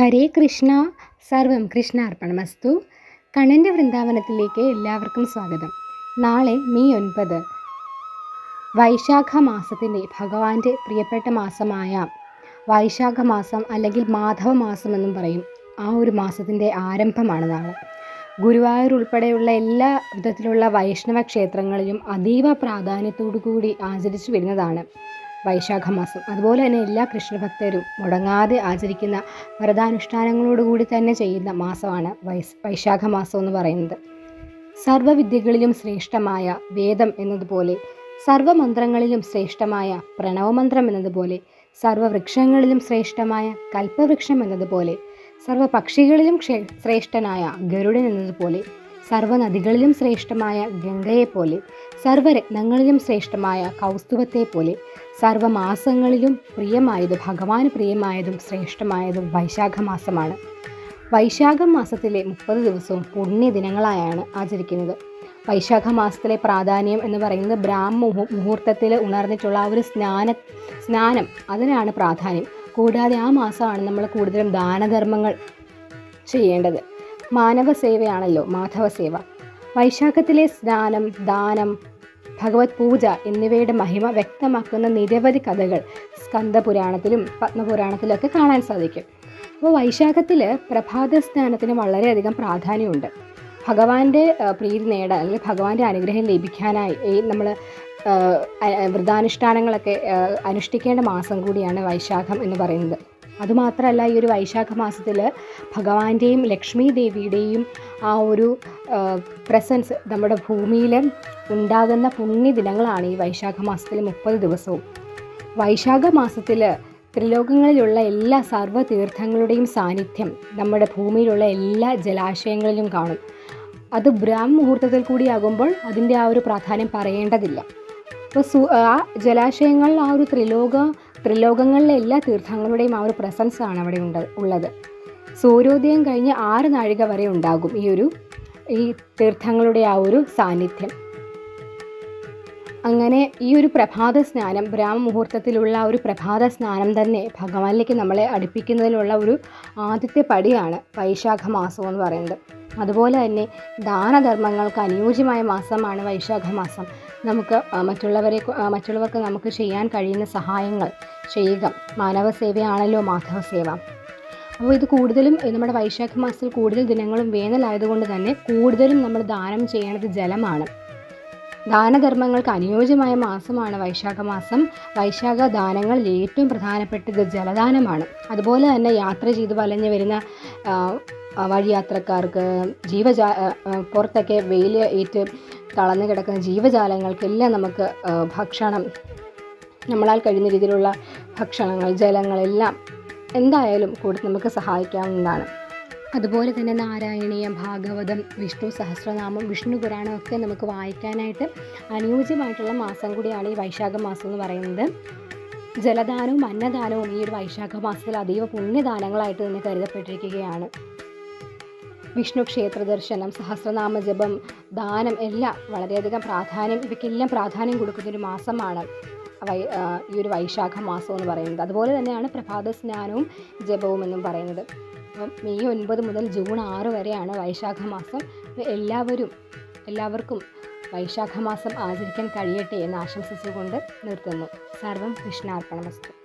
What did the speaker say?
ഹരേ കൃഷ്ണ സർവം കൃഷ്ണാർപ്പണമസ്തു. കണ്ണന്റെ വൃന്ദാവനത്തിലേക്ക് എല്ലാവർക്കും സ്വാഗതം. നാളെ മെയ് ഒൻപത്. വൈശാഖ മാസത്തിന്റെ ഭഗവാന്റെ പ്രിയപ്പെട്ട മാസമായ വൈശാഖ മാസം അല്ലെങ്കിൽ മാധവ മാസം എന്നും പറയും. ആ ഒരു മാസത്തിന്റെ ആരംഭമാണ് നാളെ ഗുരുവായൂർ ഉൾപ്പെടെയുള്ള എല്ലാ വിധത്തിലുള്ള വൈഷ്ണവ ക്ഷേത്രങ്ങളിലും അതീവ പ്രാധാന്യത്തോടു കൂടി ആചരിച്ചു വരുന്നതാണ്. വൈശാഖ മാസം അതുപോലെ തന്നെ എല്ലാ കൃഷ്ണഭക്തരും മുടങ്ങാതെ ആചരിക്കുന്ന വ്രതാനുഷ്ഠാനങ്ങളോടുകൂടി തന്നെ ചെയ്യുന്ന മാസമാണ് വൈസ് വൈശാഖ മാസം എന്ന് പറയുന്നത്. സർവവിദ്യകളിലും ശ്രേഷ്ഠമായ വേദം എന്നതുപോലെ സർവമന്ത്രങ്ങളിലും ശ്രേഷ്ഠമായ പ്രണവമന്ത്രം എന്നതുപോലെ സർവവൃക്ഷങ്ങളിലും ശ്രേഷ്ഠമായ കൽപ്പവൃക്ഷം എന്നതുപോലെ സർവപക്ഷികളിലും ക്ഷേ- ശ്രേഷ്ഠനായ ഗരുഡൻ എന്നതുപോലെ സർവനദികളിലും ശ്രേഷ്ഠമായ ഗംഗയെപ്പോലെ സർവരത്നങ്ങളിലും ശ്രേഷ്ഠമായ കൗസ്തുവത്തെപ്പോലെ സർവമാസങ്ങളിലും പ്രിയമായതും ഭഗവാന് പ്രിയമായതും ശ്രേഷ്ഠമായതും വൈശാഖ മാസമാണ് വൈശാഖ മാസത്തിലെ മുപ്പത് ദിവസവും പുണ്യദിനങ്ങളായാണ് ആചരിക്കുന്നത്. വൈശാഖ മാസത്തിലെ പ്രാധാന്യം എന്ന് പറയുന്നത് ബ്രാഹ്മ മുഹൂ മുഹൂർത്തത്തിൽ ഉണർന്നിട്ടുള്ള ആ ഒരു സ്നാന സ്നാനം അതിനാണ് പ്രാധാന്യം. കൂടാതെ ആ മാസമാണ് നമ്മൾ കൂടുതലും ദാനധർമ്മങ്ങൾ ചെയ്യേണ്ടത്. മാനവ സേവയാണല്ലോ മാധവ സേവ വൈശാഖത്തിലെ സ്നാനം ദാനം ഭഗവത് പൂജ എന്നിവയുടെ മഹിമ വ്യക്തമാക്കുന്ന നിരവധി കഥകൾ സ്കന്ദപുരാണത്തിലും പത്മപുരാണത്തിലൊക്കെ കാണാൻ സാധിക്കും. അപ്പോൾ വൈശാഖത്തിൽ പ്രഭാത സ്നാനത്തിന് വളരെയധികം പ്രാധാന്യമുണ്ട്. ഭഗവാന്റെ പ്രീതി നേടാൻ അല്ലെങ്കിൽ ഭഗവാന്റെ അനുഗ്രഹം ലഭിക്കാനായി നമ്മൾ വ്രതാനുഷ്ഠാനങ്ങളൊക്കെ അനുഷ്ഠിക്കേണ്ട മാസം കൂടിയാണ് വൈശാഖം എന്ന് പറയുന്നത്. അതുമാത്രമല്ല ഈ ഒരു വൈശാഖ മാസത്തിൽ ഭഗവാന്റെയും ലക്ഷ്മി ദേവിയുടെയും ആ ഒരു പ്രസൻസ് നമ്മുടെ ഭൂമിയിൽ ഉണ്ടാകുന്ന പുണ്യ ദിനങ്ങളാണ് ഈ വൈശാഖ മാസത്തിൽ മുപ്പത് ദിവസവും. വൈശാഖ മാസത്തിൽ ത്രിലോകങ്ങളിലുള്ള എല്ലാ സർവ തീർത്ഥങ്ങളുടെയും സാന്നിധ്യം നമ്മുടെ ഭൂമിയിലുള്ള എല്ലാ ജലാശയങ്ങളിലും കാണും. അത് ബ്രാഹ്മ മുഹൂർത്തത്തിൽ കൂടിയാകുമ്പോൾ അതിന്റെ ആ ഒരു പ്രാധാന്യം പറയേണ്ടതില്ല. അപ്പോൾ സു ആ ജലാശയങ്ങളിൽ ആ ഒരു ത്രിലോക ത്രിലോകങ്ങളിലെ എല്ലാ തീർത്ഥങ്ങളുടെയും ആ ഒരു പ്രസൻസ് ആണ് അവിടെ ഉണ്ട് ഉള്ളത്. സൂര്യോദയം കഴിഞ്ഞ് ആറ് നാഴിക വരെ ഉണ്ടാകും ഈ ഒരു ഈ തീർത്ഥങ്ങളുടെ ആ ഒരു സാന്നിധ്യം. അങ്ങനെ ഈ ഒരു പ്രഭാത സ്നാനം ബ്രാഹ്മ മുഹൂർത്തത്തിലുള്ള ഒരു പ്രഭാത സ്നാനം തന്നെ ഭഗവാനിലേക്ക് നമ്മളെ അടുപ്പിക്കുന്നതിനുള്ള ഒരു ആദ്യത്തെ പടിയാണ് വൈശാഖ മാസം എന്ന് പറയുന്നത്. അതുപോലെ തന്നെ ദാനധർമ്മങ്ങൾക്ക് അനുയോജ്യമായ മാസമാണ് വൈശാഖ മാസം. നമുക്ക് മറ്റുള്ളവരെ മറ്റുള്ളവർക്ക് നമുക്ക് ചെയ്യാൻ കഴിയുന്ന സഹായങ്ങൾ ചെയ്യുക. മാനവ സേവയാണല്ലോ മാധവ സേവ അപ്പോൾ ഇത് കൂടുതലും നമ്മുടെ വൈശാഖ മാസത്തിൽ കൂടുതൽ ദിനങ്ങളും വേനലായതുകൊണ്ട് തന്നെ കൂടുതലും നമ്മൾ ദാനം ചെയ്യേണ്ടത് ജലമാണ്. ദാനധർമ്മങ്ങൾക്ക് അനുയോജ്യമായ മാസമാണ് വൈശാഖ മാസം. വൈശാഖ ദാനങ്ങളിൽ ഏറ്റവും പ്രധാനപ്പെട്ടത് ജലദാനമാണ്. അതുപോലെ തന്നെ യാത്ര ചെയ്ത് വലഞ്ഞു വരുന്ന വഴിയാത്രക്കാർക്ക് ജീവജാ പുറത്തൊക്കെ വെയിൽ ഏറ്റ് തളർന്നു കിടക്കുന്ന ജീവജാലങ്ങൾക്കെല്ലാം നമുക്ക് ഭക്ഷണം നമ്മളാൽ കഴിയുന്ന രീതിയിലുള്ള ഭക്ഷണങ്ങൾ ജലങ്ങളെല്ലാം എന്തായാലും കൂടുതൽ നമുക്ക് സഹായിക്കാവുന്നതാണ്. അതുപോലെ തന്നെ നാരായണീയ ഭാഗവതം വിഷ്ണു സഹസ്രനാമം വിഷ്ണു പുരാണം ഒക്കെ നമുക്ക് വായിക്കാനായിട്ട് അനുയോജ്യമായിട്ടുള്ള മാസം കൂടിയാണ് ഈ വൈശാഖ മാസം എന്ന് പറയുന്നത്. ജലദാനവും അന്നദാനവും ഈ ഒരു വൈശാഖ മാസത്തിൽ അതീവ പുണ്യദാനങ്ങളായിട്ട് തന്നെ കരുതപ്പെട്ടിരിക്കുകയാണ്. വിഷ്ണു ക്ഷേത്ര ദർശനം സഹസ്രനാമ ജപം ദാനം എല്ലാം വളരെയധികം പ്രാധാന്യം ഇവയ്ക്കെല്ലാം പ്രാധാന്യം കൊടുക്കുന്ന ഒരു മാസമാണ് വൈ ഈ ഒരു വൈശാഖ മാസം എന്ന് പറയുന്നത്. അതുപോലെ തന്നെയാണ് പ്രഭാത സ്നാനവും ജപവും എന്നും പറയുന്നത്. അപ്പം മെയ് ഒൻപത് മുതൽ ജൂൺ ആറ് വരെയാണ് വൈശാഖ മാസം. എല്ലാവരും എല്ലാവർക്കും വൈശാഖ മാസം ആചരിക്കാൻ കഴിയട്ടെ എന്ന് ആശംസിച്ചുകൊണ്ട് നിർത്തുന്നു. സർവം കൃഷ്ണാർപ്പണമസ്തു.